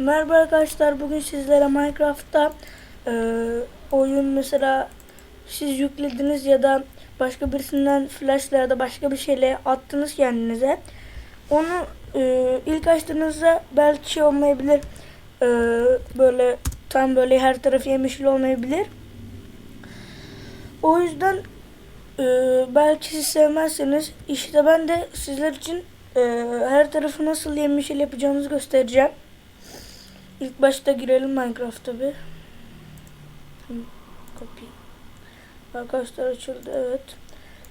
Merhaba arkadaşlar bugün sizlere Minecraft'ta e, oyun mesela siz yüklediniz ya da başka birisinden flashla da başka bir şeyle attınız kendinize. Onu e, ilk açtığınızda belki şey olmayabilir e, böyle tam böyle her tarafı yemişil olmayabilir. O yüzden e, belki siz sevmezseniz işte ben de sizler için e, her tarafı nasıl yemişil yapacağımızı göstereceğim. İlk başta girelim Minecraft'a bir. Copy. Arkadaşlar açıldı evet.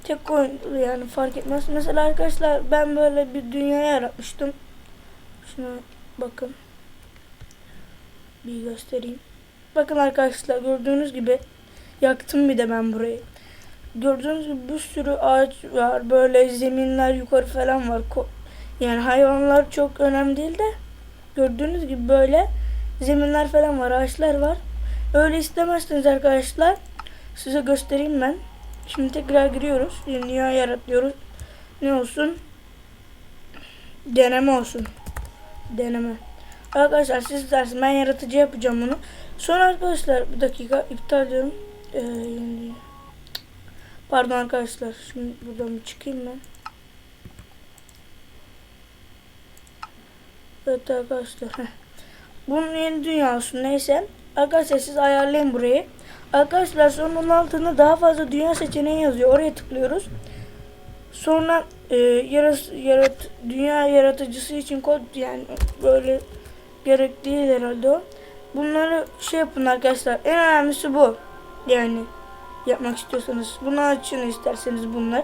Tek oyun yani fark etmez. Mesela arkadaşlar ben böyle bir dünya yaratmıştım. Şuna bakın. Bir göstereyim. Bakın arkadaşlar gördüğünüz gibi yaktım bir de ben burayı. Gördüğünüz gibi bir sürü ağaç var. Böyle zeminler yukarı falan var. Ko- Yani hayvanlar çok önemli değil de gördüğünüz gibi böyle zeminler falan var, ağaçlar var. Öyle istemezseniz arkadaşlar size göstereyim ben. Şimdi tekrar giriyoruz. Dünya yaratıyoruz. Ne olsun? Deneme olsun. Deneme. Arkadaşlar siz isterseniz ben yaratıcı yapacağım bunu. Sonra arkadaşlar bir dakika iptal diyorum. Ee. Pardon arkadaşlar. Şimdi buradan bir çıkayım ben. Evet arkadaşlar. Heh. Bunun yeni dünya olsun neyse. Arkadaşlar siz ayarlayın burayı. Arkadaşlar sonra onun altında daha fazla dünya seçeneği yazıyor. Oraya tıklıyoruz. Sonra e, yarat, yarat, dünya yaratıcısı için kod yani böyle gerek değil herhalde o. Bunları şey yapın arkadaşlar. En önemlisi bu. Yani yapmak istiyorsanız. Bunu açın isterseniz bunlar.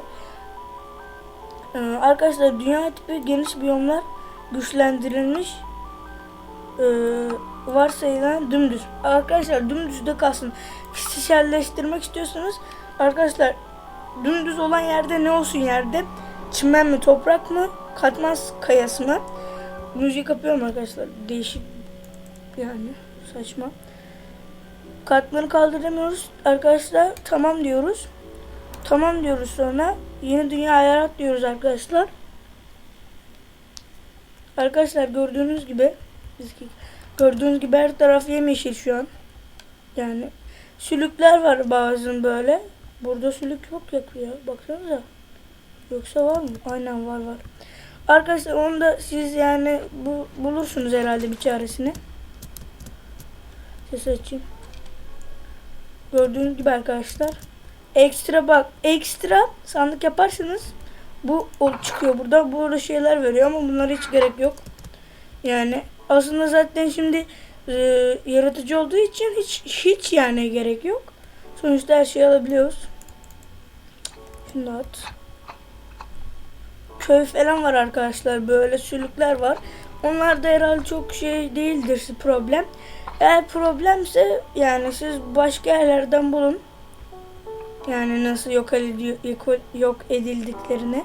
Ee, arkadaşlar dünya tipi geniş biyomlar güçlendirilmiş e, varsayılan dümdüz. Arkadaşlar dümdüzde kalsın. Kişiselleştirmek istiyorsanız arkadaşlar dümdüz olan yerde ne olsun yerde? Çimen mi toprak mı? Katmaz kayası mı? Müziği kapıyorum arkadaşlar. Değişik yani saçma. Katmanı kaldıramıyoruz arkadaşlar. Tamam diyoruz. Tamam diyoruz sonra. Yeni dünya yarat diyoruz arkadaşlar. Arkadaşlar gördüğünüz gibi gördüğünüz gibi her taraf yemyeşil şu an. Yani sülükler var bazen böyle. Burada sülük yok yakıyor. Baksanıza. Yoksa var mı? Aynen var var. Arkadaşlar onu da siz yani bu, bulursunuz herhalde bir çaresini. Ses açayım. Gördüğünüz gibi arkadaşlar. Ekstra bak. Ekstra sandık yaparsanız bu çıkıyor burada. Burada şeyler veriyor ama bunlara hiç gerek yok. Yani aslında zaten şimdi e, yaratıcı olduğu için hiç hiç yani gerek yok. Sonuçta her şeyi alabiliyoruz. Şimdi at. Köy falan var arkadaşlar. Böyle sülükler var. Onlar da herhalde çok şey değildir problem. Eğer problemse yani siz başka yerlerden bulun. Yani nasıl yok, ediliyor, yok edildiklerini.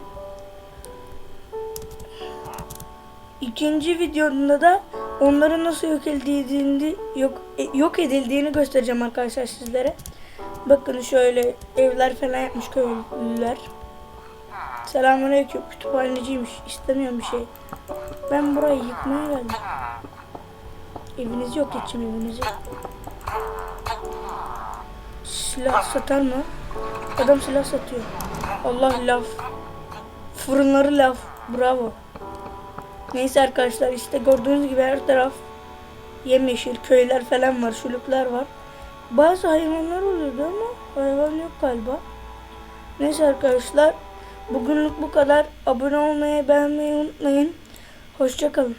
İkinci videomda da onların nasıl yok edildiğini yok e, yok edildiğini göstereceğim arkadaşlar sizlere. Bakın şöyle evler falan yapmış köylüler. Selamünaleyküm. Kütüphaneciymiş. İstemiyorum bir şey. Ben burayı yıkmaya geldim. Evinizi yok edeceğim evinizi. Silah satar mı? Adam silah satıyor. Allah laf. Fırınları laf. Bravo. Neyse arkadaşlar işte gördüğünüz gibi her taraf yemyeşil köyler falan var, şuluklar var. Bazı hayvanlar oluyordu ama hayvan yok galiba. Neyse arkadaşlar bugünlük bu kadar. Abone olmayı, beğenmeyi unutmayın. Hoşçakalın.